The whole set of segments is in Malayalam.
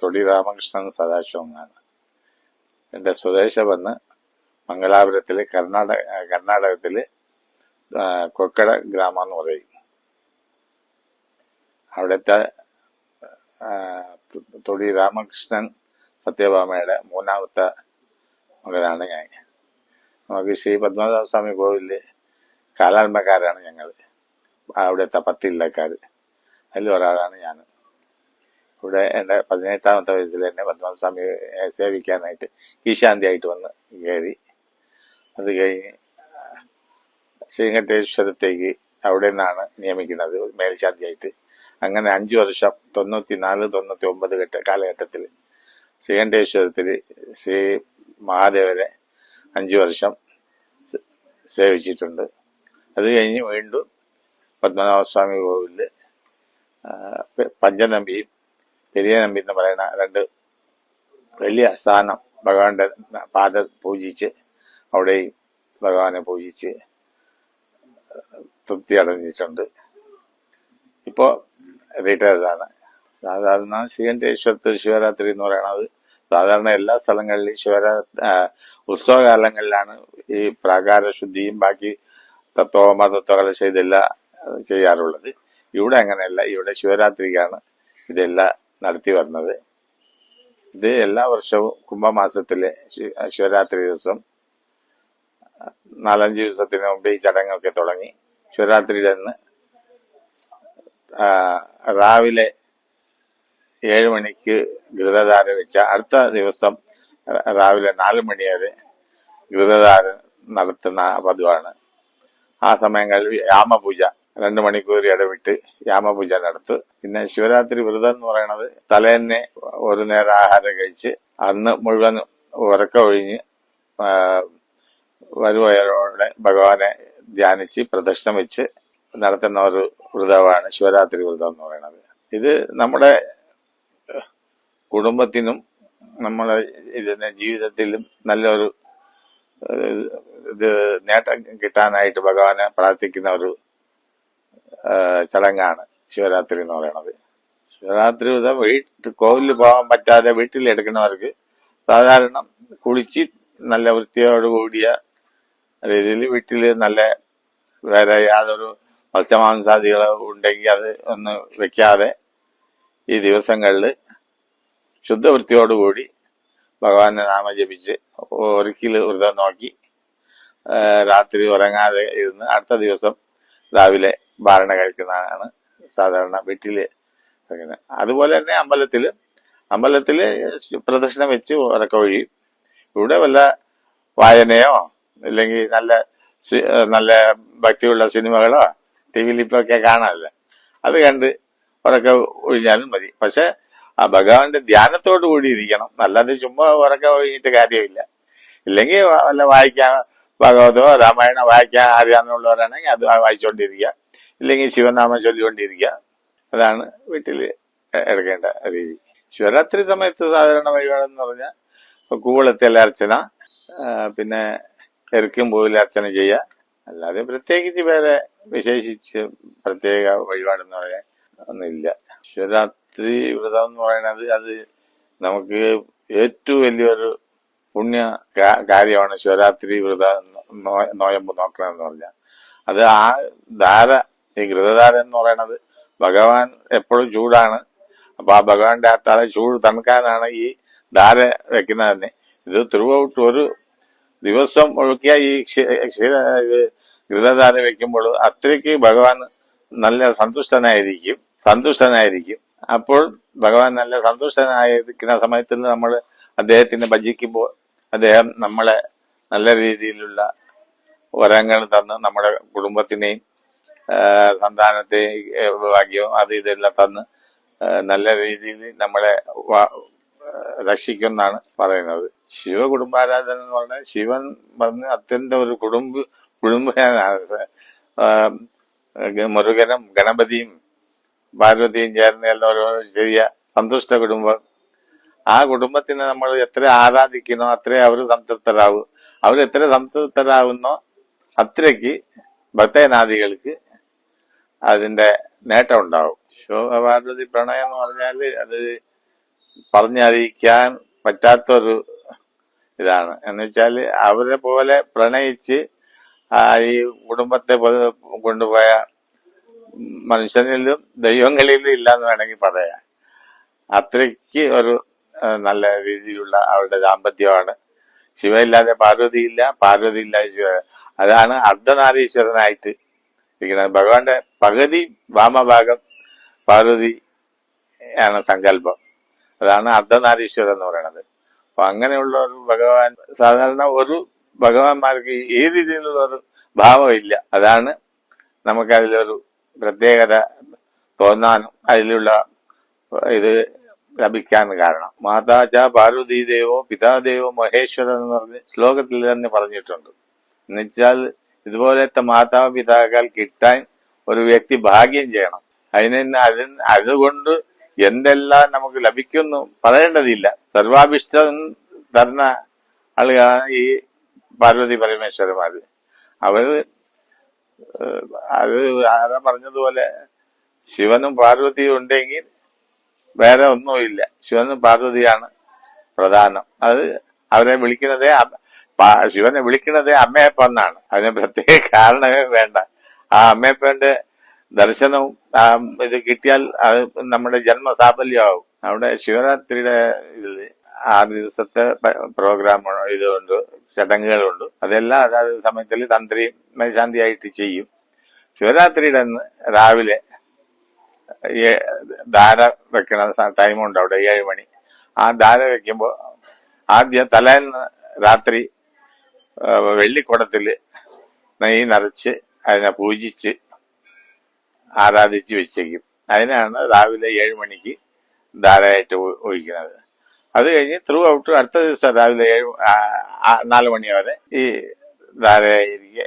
തൊടി രാമകൃഷ്ണൻ സദാശിവം എന്നാണ്. എന്റെ സ്വദേശം വന്ന് മംഗലാപുരത്തിൽ കർണാടക കർണാടകത്തിൽ കൊക്കട ഗ്രാമം എന്ന് പറയും. അവിടുത്തെ തൊടി രാമകൃഷ്ണൻ സത്യഭാമയുടെ മൂന്നാമത്തെ മകനാണ് ഞാൻ. നമുക്ക് ശ്രീ പത്മനാഭസ്വാമി കോവിലിൽ കാലാത്മക്കാരാണ് ഞങ്ങൾ അവിടുത്തെ പത്തില്ലക്കാർ അതിൽ ഒരാളാണ് ഞാൻ ഇവിടെ എന്റെ പതിനെട്ടാമത്തെ വയസ്സിൽ എന്നെ പത്മസ്വാമി സേവിക്കാനായിട്ട് ഈശാന്തിയായിട്ട് വന്ന് കയറി. അത് കഴിഞ്ഞ് ശ്രീകണ്ഠേശ്വരത്തേക്ക് അവിടെ നിന്നാണ് നിയമിക്കുന്നത് മേൽശാന്തിയായിട്ട്. അങ്ങനെ അഞ്ചു വർഷം തൊണ്ണൂറ്റി നാല് തൊണ്ണൂറ്റി ഒമ്പത് ഘട്ട കാലഘട്ടത്തിൽ ശ്രീകണ്ഠേശ്വരത്തിൽ ശ്രീ മഹാദേവരെ അഞ്ചു വർഷം സേവിച്ചിട്ടുണ്ട്. അത് കഴിഞ്ഞ് വീണ്ടും പത്മനാഭസ്വാമി കോവിലിൽ ആ, പഞ്ചനമ്പിയും പെരിയ നമ്പി എന്ന് പറയുന്ന രണ്ട് വലിയ സ്ഥാനം ഭഗവാന്റെ പാദ പൂജിച്ച് അവിടെയും ഭഗവാനെ പൂജിച്ച് തൃപ്തി അടഞ്ഞിട്ടുണ്ട്. ഇപ്പോ റിട്ടയർഡാണ് സാധാരണ ശ്രീകണ്ഠേശ്വരത്തിൽ ശിവരാത്രി എന്ന് പറയുന്നത് സാധാരണ എല്ലാ സ്ഥലങ്ങളിലും ശിവരാ ഉത്സവകാലങ്ങളിലാണ് ഈ പ്രാകാര ശുദ്ധിയും ബാക്കി തത്വമ തത്വകലശ ഇതെല്ലാം ചെയ്യാറുള്ളത്. ഇവിടെ അങ്ങനെയല്ല. ഇവിടെ ശിവരാത്രിക്കാണ് ഇതെല്ലാം നടത്തി വരുന്നത്. ഇത് എല്ലാ വർഷവും കുംഭമാസത്തിലെ ശിവരാത്രി ദിവസം നാലഞ്ച് ദിവസത്തിന് മുമ്പ് ഈ ചടങ്ങൊക്കെ തുടങ്ങി. ശിവരാത്രിയിൽ അന്ന് രാവിലെ ഏഴ് മണിക്ക് ഘൃതധാര വെച്ച അടുത്ത ദിവസം രാവിലെ നാല് മണി വരെ ഘൃതധാര നടത്തുന്ന പതിവാണ്. ആ സമയങ്ങളിൽ യാമപൂജ രണ്ട് മണിക്കൂർ ഇടവിട്ട് യാമപൂജ നടത്തു. പിന്നെ ശിവരാത്രി വ്രതം എന്ന് പറയുന്നത് തലേന്നെ ഒരു നേരം ആഹാരം കഴിച്ച് അന്ന് മുഴുവൻ ഉറക്കമൊഴിഞ്ഞ് വരുവയോടെ ഭഗവാനെ ധ്യാനിച്ച് പ്രദക്ഷിണം വെച്ച് നടത്തുന്ന ഒരു വ്രതമാണ് ശിവരാത്രി വ്രതം എന്ന് പറയുന്നത് ഇത് നമ്മുടെ കുടുംബത്തിനും നമ്മുടെ ഇതിന്റെ ജീവിതത്തിലും നല്ലൊരു ഇത് നേട്ടം കിട്ടാനായിട്ട് ഭഗവാനെ പ്രാർത്ഥിക്കുന്ന ഒരു ചടങ്ങാണ് ശിവരാത്രി എന്ന് പറയുന്നത്. ശിവരാത്രി വിധം വീട്ടിൽ കോവിലിൽ പോകാൻ പറ്റാതെ വീട്ടിൽ എടുക്കുന്നവർക്ക് സാധാരണ കുളിച്ച് നല്ല വൃത്തിയോട് കൂടിയ രീതിയിൽ വീട്ടിൽ നല്ല വേറെ യാതൊരു മത്സ്യമാംസാദികൾ ഉണ്ടെങ്കിൽ അത് ഒന്ന് വെക്കാതെ ഈ ദിവസങ്ങളിൽ ശുദ്ധവൃത്തിയോടുകൂടി ഭഗവാന്റെ നാമം ജപിച്ച് ഒരിക്കൽ വ്രതം നോക്കി രാത്രി ഉറങ്ങാതെ ഇരുന്ന് അടുത്ത ദിവസം രാവിലെ ഭാരണ കഴിക്കുന്നതാണ്. സാധാരണ വീട്ടിൽ കഴിക്കുന്നത് അതുപോലെ തന്നെ അമ്പലത്തിൽ അമ്പലത്തിൽ പ്രദർശനം വെച്ച് ഉറക്ക ഒഴിയും ഇവിടെ വല്ല വായനയോ അല്ലെങ്കിൽ നല്ല നല്ല ഭക്തിയുള്ള സിനിമകളോ ടി വിയിൽ ഇപ്പൊ ഒക്കെ കാണാമല്ലോ അത് കണ്ട് ഉറക്ക ഒഴിഞ്ഞാലും മതി. പക്ഷെ ആ ഭഗവാന്റെ ധ്യാനത്തോടു കൂടി ഇരിക്കണം. അല്ലാതെ ചുമ്മാ ഉറക്ക ഒഴിഞ്ഞിട്ട് കാര്യമില്ല. ഇല്ലെങ്കിൽ വല്ല വായിക്കാൻ ഭഗവതോ രാമായണ വായിക്കാൻ അറിയാമെന്നുള്ളവരാണെങ്കിൽ അത് വായിച്ചുകൊണ്ടിരിക്കുക ഇല്ലെങ്കിൽ ശിവനാമം ചൊല്ലിക്കൊണ്ടിരിക്കുക. അതാണ് വീട്ടിൽ എടുക്കേണ്ട രീതി. ശിവരാത്രി സമയത്ത് സാധാരണ വഴിപാടെന്ന് പറഞ്ഞാൽ കൂവളത്തില അർച്ചന പിന്നെ എരുക്കും പൂവിൽ അർച്ചന ചെയ്യുക. അല്ലാതെ പ്രത്യേകിച്ച് വേറെ വിശേഷിച്ച് പ്രത്യേക വഴിപാടെന്ന് പറയാൻ ഒന്നുമില്ല. ശിവരാത്രി വ്രതം എന്ന് പറയുന്നത് അത് നമുക്ക് ഏറ്റവും വലിയൊരു പുണ്യ കാര്യമാണ് ശിവരാത്രി വ്രത നോയമ്പ് നോക്കണമെന്ന് പറഞ്ഞാൽ. അത് ആ ധാര ഈ ഘൃതധാര എന്ന് പറയുന്നത് ഭഗവാൻ എപ്പോഴും ചൂടാണ്. അപ്പൊ ആ ഭഗവാന്റെ ആ തല ചൂട് തണുക്കാനാണ് ഈ ധാര വെക്കുന്നത് തന്നെ ഇത് ത്രൂ ഔട്ട് ഒരു ദിവസം ഒഴുക്കിയ ഈ ക്ഷീ- ക്ഷീര ഘൃതധാര വെക്കുമ്പോൾ അത്രയ്ക്ക് ഭഗവാൻ നല്ല സന്തുഷ്ടനായിരിക്കും സന്തുഷ്ടനായിരിക്കും. അപ്പോൾ ഭഗവാൻ നല്ല സന്തുഷ്ടനായിരിക്കുന്ന സമയത്ത് നമ്മൾ അദ്ദേഹത്തിനെ ഭജിക്കുമ്പോൾ അദ്ദേഹം നമ്മളെ നല്ല രീതിയിലുള്ള വരങ്ങൾ തന്ന് നമ്മുടെ കുടുംബത്തിനെയും ആ, സന്താനത്തെയും ഭാഗ്യവും അത് ഇതെല്ലാം തന്ന് നല്ല രീതിയിൽ നമ്മളെ രക്ഷിക്കുമെന്നാണ് പറയുന്നത്. ശിവ കുടുംബാരാധന എന്ന് പറഞ്ഞാൽ ശിവൻ പറഞ്ഞ അത്യന്തം ഒരു കുടുംബ കുടുംബനാണ് മുരുകനും ഗണപതിയും പാർവതിയും ചേർന്ന് എല്ലാം ഒരു ചെറിയ സന്തുഷ്ട കുടുംബം. ആ കുടുംബത്തിനെ നമ്മൾ എത്ര ആരാധിക്കണോ അത്രേ അവർ സംതൃപ്തരാകും. അവർ എത്ര സംതൃപ്തരാകുന്നോ അത്രയ്ക്ക് ഭക്തനാദികൾക്ക് അതിന്റെ നേട്ടം ഉണ്ടാവും ശിവഭാരതി പ്രണയം എന്ന് പറഞ്ഞാൽ അത് പറഞ്ഞറിയിക്കാൻ പറ്റാത്തൊരു ഇതാണ്. എന്ന് വെച്ചാൽ അവരെ പോലെ പ്രണയിച്ച് ഈ കുടുംബത്തെ കൊണ്ടുപോയ മനുഷ്യനിലും ദൈവങ്ങളിലും ഇല്ലാന്ന് വേണമെങ്കിൽ പറയാം. അത്രയ്ക്ക് ഒരു നല്ല രീതിയിലുള്ള അവരുടെ ദാമ്പത്യമാണ്. ശിവ ഇല്ലാതെ പാർവതി ഇല്ല പാർവതി ഇല്ലാതെ ശിവ. അതാണ് അർദ്ധനാരീശ്വരനായിട്ട് ഇരിക്കുന്നത്. ഭഗവാന്റെ പകുതി വാമഭാഗം പാർവതി ആണ് സങ്കല്പം. അതാണ് അർദ്ധനാരീശ്വരൻ എന്ന് പറയുന്നത്. അപ്പൊ അങ്ങനെയുള്ള ഒരു ഭഗവാൻ സാധാരണ ഒരു ഭഗവാന്മാർക്ക് ഈ രീതിയിലുള്ള ഒരു ഭാവം ഇല്ല. അതാണ് നമുക്കതിലൊരു പ്രത്യേകത തോന്നാനും അതിലുള്ള ഇത് ലഭിക്കാൻ കാരണം. മാതാച പാർവതി ദേവോ പിതാദേവോ മഹേശ്വരൻ എന്ന് പറഞ്ഞ് ശ്ലോകത്തിൽ തന്നെ പറഞ്ഞിട്ടുണ്ട്. എന്നുവെച്ചാൽ ഇതുപോലത്തെ മാതാപിതാക്കൾ കിട്ടാൻ ഒരു വ്യക്തി ഭാഗ്യം ചെയ്യണം. അതിന് അതിൽ അതുകൊണ്ട് എന്തെല്ലാം നമുക്ക് ലഭിക്കുന്നു പറയേണ്ടതില്ല. സർവാഭിഷ്ടം തരുന്ന ആളുകളാണ് ഈ പാർവതി പരമേശ്വരന്മാര്. അവർ അത് ആരാ പറഞ്ഞതുപോലെ ശിവനും പാർവതിയും ഉണ്ടെങ്കിൽ വേറെ ഒന്നുമില്ല. ശിവനും പാർവതിയാണ് പ്രധാനം. അത് അവരെ വിളിക്കുന്നതേ ശിവനെ വിളിക്കുന്നതേ അമ്മയപ്പന്നാണ്. അതിന് പ്രത്യേക കാരണമേ വേണ്ട. ആ അമ്മയപ്പന്റെ ദർശനവും ആ ഇത് കിട്ടിയാൽ അത് നമ്മുടെ ജന്മ അവിടെ ശിവരാത്രിയുടെ ഇതിൽ ആ ദിവസത്തെ പ്രോഗ്രാം ഇതുണ്ട് ചടങ്ങുകളുണ്ട്. അതെല്ലാം അതാത് സമയത്തിൽ തന്ത്രി മേശാന്തിയായിട്ട് ചെയ്യും. ശിവരാത്രിയുടെ രാവിലെ ധാര വെക്കണ ടൈമുണ്ട് അവിടെ ഏഴ് മണി. ആ ധാര വെക്കുമ്പോൾ ആദ്യം തലേന്ന് രാത്രി ആ, നെയ് നിറച്ച് അതിനെ പൂജിച്ച് ആരാധിച്ച് വെച്ചേക്കും. അതിനാണ് രാവിലെ ഏഴ് മണിക്ക് ധാരയായിട്ട് ഒഴിക്കുന്നത്. അത് കഴിഞ്ഞ് ത്രൂ ഔട്ട് അടുത്ത ദിവസം രാവിലെ ഏഴ് നാല് മണി വരെ ഈ ധാരയായിരിക്കും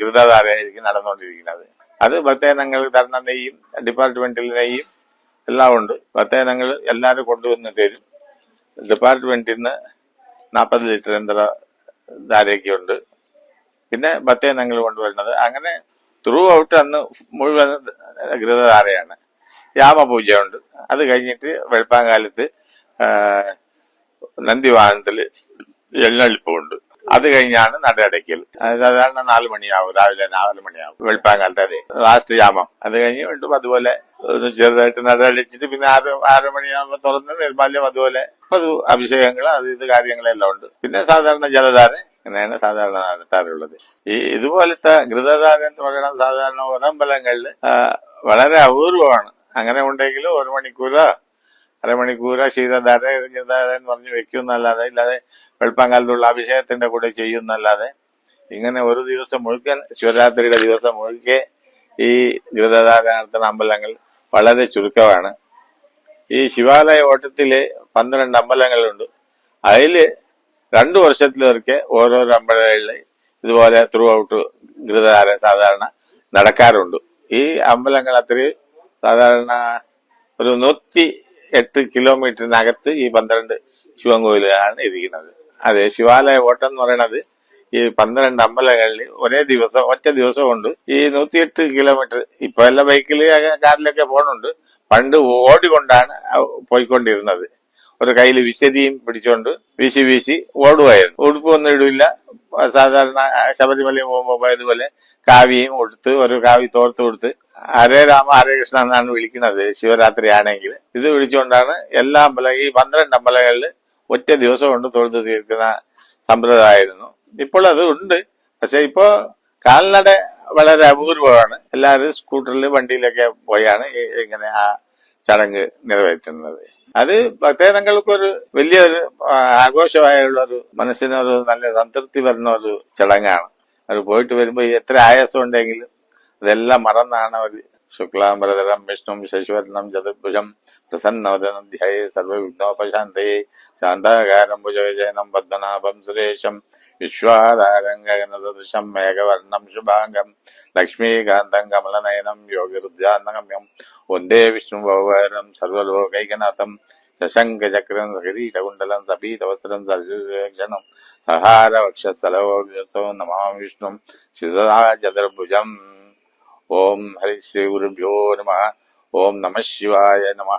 ഗൃതധാരയായിരിക്കും നടന്നുകൊണ്ടിരിക്കുന്നത്. അത് ഭക്തജനങ്ങൾ തരുന്ന നെയ്യും ഡിപ്പാർട്ട്മെന്റിൽ നെയ്യും എല്ലാം ഉണ്ട്. ഭക്തജനങ്ങൾ എല്ലാവരും കൊണ്ടുവന്ന് തരും. ഡിപ്പാർട്ട്മെന്റിൽ നിന്ന് നാൽപ്പത് ലിറ്റർ യന്ത്ര ധാരയൊക്കെ ഉണ്ട് പിന്നെ ബത്തേനങ്ങൾ കൊണ്ടുവരുന്നത്. അങ്ങനെ ത്രൂ ഔട്ട് അന്ന് മുഴുവൻ ഗൃതധാരയാണ് യാമപൂജയുണ്ട്. അത് കഴിഞ്ഞിട്ട് വെളുപ്പാങ്കാലത്ത് നന്ദിവാഹനത്തിൽ എഴുന്നള്ളിപ്പുണ്ട്. അത് കഴിഞ്ഞാണ് നട അടയ്ക്കൽ അത് സാധാരണ നാല് മണിയാവും. രാവിലെ നാല് മണിയാവും. വെളുപ്പാങ്കാലത്ത് അതെ. ലാസ്റ്റ് യാമം. അത് കഴിഞ്ഞ് വീണ്ടും അതുപോലെ ചെറുതായിട്ട് നട അടിച്ചിട്ട് പിന്നെ ആറ് ആറ് മണിയാകുമ്പോൾ തുറന്ന് നിർമാല്യം അതുപോലെ പതു അഭിഷേകങ്ങൾ അത് ഇത് കാര്യങ്ങളെല്ലാം ഉണ്ട്. പിന്നെ സാധാരണ ജലധാര ഇങ്ങനെയാണ് സാധാരണ നടത്താറുള്ളത്. ഈ ഇതുപോലത്തെ ഘൃതധാര എന്ന് പറയുന്നത് സാധാരണ ഒരമ്പലങ്ങളിൽ വളരെ അപൂർവമാണ്. അങ്ങനെ ഉണ്ടെങ്കിൽ ഒരു മണിക്കൂറോ അരമണിക്കൂറോ ശീതധാര ഗൃതധാര എന്ന് പറഞ്ഞ് വെക്കുന്നല്ലാതെ ഇല്ലാതെ വെളുപ്പാങ്കാലത്തുള്ള അഭിഷേകത്തിന്റെ കൂടെ ചെയ്യുന്നല്ലാതെ ഇങ്ങനെ ഒരു ദിവസം മുഴുക്കൻ ശിവരാത്രിയുടെ ദിവസം മുഴുക്കെ ഈ ഘൃതധാര നടത്തുന്ന അമ്പലങ്ങൾ വളരെ ചുരുക്കമാണ്. ഈ ശിവാലയ ഓട്ടത്തിൽ പന്ത്രണ്ട് അമ്പലങ്ങളുണ്ട്. അതിൽ രണ്ടു വർഷത്തിലൊരിക്കെ ഓരോരോ അമ്പലങ്ങളിൽ ഇതുപോലെ ത്രൂ ഔട്ട് ഗൃഹധാര സാധാരണ നടക്കാറുണ്ട്. ഈ അമ്പലങ്ങൾ അത്രയും സാധാരണ ഒരു നൂറ്റി എട്ട് കിലോമീറ്ററിനകത്ത് ഈ പന്ത്രണ്ട് ശിവൻ കോവിലുകളാണ് ഇരിക്കുന്നത്. അതെ ശിവാലയ ഓട്ടം എന്ന് പറയുന്നത് ഈ പന്ത്രണ്ട് അമ്പലങ്ങളിൽ ഒരേ ദിവസം ഒറ്റ ദിവസം കൊണ്ട് ഈ നൂറ്റിയെട്ട് കിലോമീറ്റർ ഇപ്പൊ എല്ലാ ബൈക്കിൽ കാറിലൊക്കെ പോകണുണ്ട് പണ്ട് ഓടിക്കൊണ്ടാണ് പോയിക്കൊണ്ടിരുന്നത്. ഒരു കയ്യിൽ വിശദിയും പിടിച്ചോണ്ട് വീശി വീശി ഓടുമായിരുന്നു ഉടുപ്പൊന്നും ഇടില്ല. സാധാരണ ശബരിമല പോകുമ്പോ പോയതുപോലെ കാവിയും കൊടുത്ത് ഒരു കാവി തോർത്ത് കൊടുത്ത് ഹരേ രാമ ഹരേ കൃഷ്ണ എന്നാണ് വിളിക്കുന്നത് ശിവരാത്രി ആണെങ്കിൽ. ഇത് വിളിച്ചുകൊണ്ടാണ് എല്ലാ അമ്പലം ഈ പന്ത്രണ്ട് അമ്പലങ്ങളിൽ ഒറ്റ ദിവസം കൊണ്ട് തൊഴുത് തീർക്കുന്ന സമ്പ്രദായമായിരുന്നു. ഇപ്പോൾ അത് ഉണ്ട്. പക്ഷെ ഇപ്പോ കാൽനട വളരെ അപൂർവമാണ്. എല്ലാവരും സ്കൂട്ടറിൽ വണ്ടിയിലൊക്കെ പോയാണ് ഇങ്ങനെ ആ ചടങ്ങ് നിറവേറ്റുന്നത്. അത് ഭക്തജനങ്ങൾക്കൊരു വലിയൊരു ആഘോഷമായുള്ള ഒരു മനസ്സിനൊരു നല്ല സംതൃപ്തി വരുന്ന ഒരു ചടങ്ങാണ്. അത് പോയിട്ട് വരുമ്പോൾ എത്ര ആയാസം ഉണ്ടെങ്കിലും അതെല്ലാം മറന്നാണ് അവർ ശുക്ലാംബരതരം വിഷ്ണു ശശിവർണം ചതുർഭുജം പ്രസന്നവദനം ധ്യയേ സർവവിഘ്നോപശാന്തയെ ശാന്താകാരം ഭുജവിജയനം പത്മനാഭം സുരേശം വിശ്വാധാരംഗനദൃശം മേഘവർണം ശുഭാംഗം. ലക്ഷ്മീകാന്തം കമലനയനം യോഗിർധ്യാനഗമ്യം. വന്ദേ വിഷ്ണു ഭവരം സർവലോകൈകനാഥം. ശശങ്കചക്രം കിരീടകുണ്ടലം സപീതവസ്ത്രം സർജുക്ഷണം സഹാര വക്ഷസ്ഥലവും നമാം വിഷ്ണു. ചതുർഭുജം ഓം ഹരിശ്രീ ഗുരുഭ്യോ നമ. ഓം നമ ശിവായ നമ.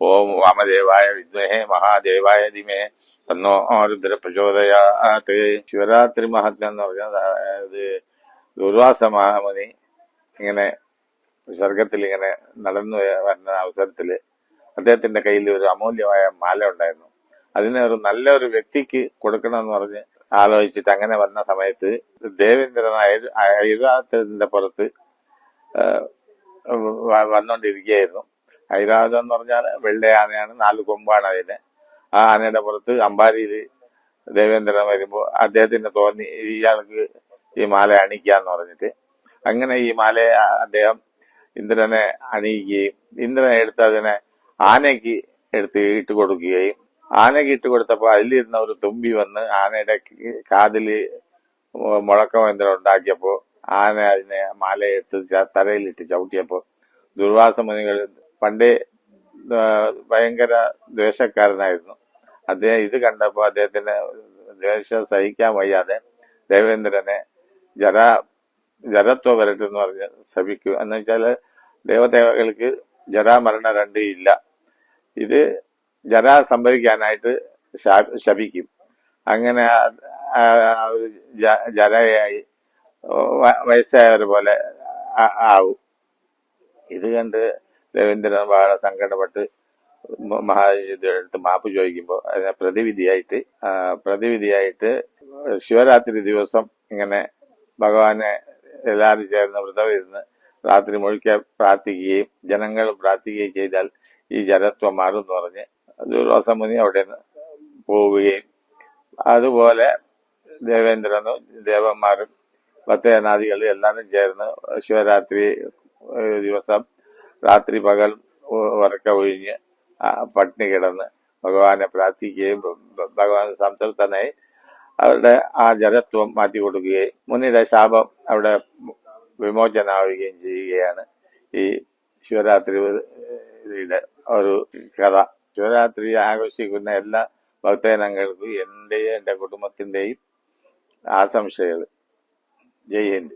ഓം വാമദേവായ വിദ്മഹേ മഹാദേവായ ധിമേ തന്നോ? രുദ്ര പ്രചോദയാത് ശിവരാത്രി മഹാത്മ്യം എന്ന് പറഞ്ഞാൽ അതായത് ദുർവാസ മഹാമുനി ഇങ്ങനെ സ്വർഗത്തിൽ ഇങ്ങനെ നടന്നു വരുന്ന അവസരത്തിൽ അദ്ദേഹത്തിന്റെ കയ്യിൽ ഒരു അമൂല്യമായ മാല ഉണ്ടായിരുന്നു. അതിനെ ഒരു നല്ലൊരു വ്യക്തിക്ക് കൊടുക്കണമെന്ന് പറഞ്ഞ് ആലോചിച്ചിട്ട് അങ്ങനെ വന്ന സമയത്ത് ദേവേന്ദ്രൻ ഐരാധത്തിന്റെ പുറത്ത് വന്നുകൊണ്ടിരിക്കുകയായിരുന്നു ഐരാവതം എന്ന് പറഞ്ഞാൽ വെള്ളയാനയാണ് നാല് കൊമ്പാണ് അതിന്. ആ ആനയുടെ പുറത്ത് അമ്പാരിയിൽ ദേവേന്ദ്രൻ വരുമ്പോൾ അദ്ദേഹത്തിന് തോന്നി ഇയാൾക്ക് ഈ മാല അണിക്കാന്ന് പറഞ്ഞിട്ട്. അങ്ങനെ ഈ മാലയെ അദ്ദേഹം ഇന്ദ്രനെ അണിയിക്കുകയും ഇന്ദ്രനെ എടുത്ത് അതിനെ ആനയ്ക്ക് എടുത്ത് ഇട്ട് കൊടുക്കുകയും ആനയ്ക്ക് ഇട്ട് കൊടുത്തപ്പോൾ അതിലിരുന്ന ഒരു തുമ്പി വന്ന് ആനയുടെ കാതിൽ മുഴക്കം യന്ത്രം ഉണ്ടാക്കിയപ്പോൾ ആന അതിനെ മാലയെടുത്ത് തലയിലിട്ട് ചവിട്ടിയപ്പോൾ ദുർവാസ മുനികൾ പണ്ടേ ഭയങ്കര ദ്വേഷക്കാരനായിരുന്നു. അദ്ദേഹം ഇത് കണ്ടപ്പോൾ അദ്ദേഹത്തിന് ദ്വേഷം സഹിക്കാൻ വയ്യാതെ ദേവേന്ദ്രനെ ജര ജരത്വ വരട്ടെ എന്ന് പറഞ്ഞ് ശപിക്കും. എന്ന് വെച്ചാൽ ദേവദേവകൾക്ക് ജരാമരണ രണ്ടും ഇല്ല. ഇത് ജര സംഭവിക്കാനായിട്ട് ശപിക്കും. അങ്ങനെ ഒരു ജരയായി വയസ്സായവരെ പോലെ ആവും. ഇത് കണ്ട് ദേവേന്ദ്രൻ വളരെ സങ്കടപ്പെട്ട് മഹാരാജയുടെ മാപ്പ് ചോദിക്കുമ്പോൾ അതിനെ പ്രതിവിധിയായിട്ട് പ്രതിവിധിയായിട്ട് ശിവരാത്രി ദിവസം ഇങ്ങനെ ഭഗവാനെ എല്ലാവരും ചേർന്ന് വ്രതം ഇരുന്ന് രാത്രി മുഴുക്കെ പ്രാർത്ഥിക്കുകയും ജനങ്ങൾ പ്രാർത്ഥിക്കുകയും ചെയ്താൽ ഈ ജലത്വം മാറും എന്ന് പറഞ്ഞ് ദുർവാസം മുനി അവിടെ നിന്ന് പോവുകയും അതുപോലെ ദേവേന്ദ്രനും ദേവന്മാരും ഭക്തജനാദികളും എല്ലാവരും ചേർന്ന് ശിവരാത്രി ദിവസം രാത്രി പകൽ ഉറക്ക ഒഴിഞ്ഞ് പട്ടിണി കിടന്ന് ഭഗവാനെ പ്രാർത്ഥിക്കുകയും ഭഗവാൻ സംതൃപ്തനായി അവരുടെ ആ ജലത്വം മാറ്റി കൊടുക്കുകയും മുനിയുടെ ശാപം അവിടെ വിമോചനാവുകയും ചെയ്യുകയാണ്. ഈ ശിവരാത്രിയുടെ ഒരു കഥ. ശിവരാത്രി ആഘോഷിക്കുന്ന എല്ലാ ഭക്തജനങ്ങൾക്കും എന്റെയും എന്റെ കുടുംബത്തിന്റെയും ആശംസകൾ. ജയ് ഹിന്ദ്.